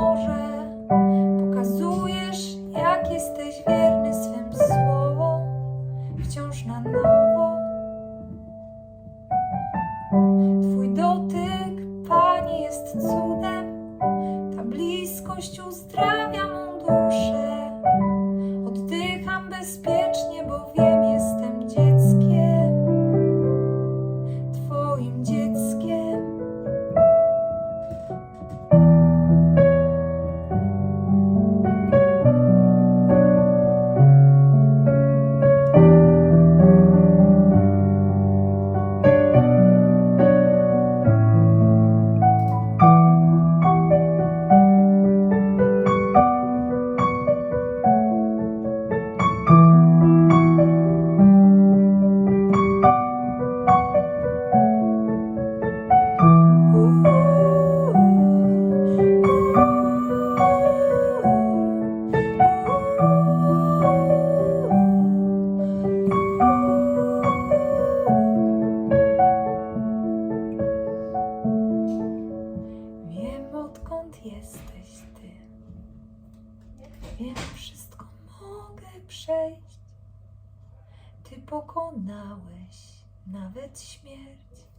morze. Pokazujesz, jak jesteś wierny swym słowom, wciąż na nowo. Twój dotyk, Panie, jest cudem, ta bliskość uzdrawia mą duszę. Oddycham bezpiecznie, jesteś ty. Wiem wszystko mogę przejść. Ty pokonałeś nawet śmierć.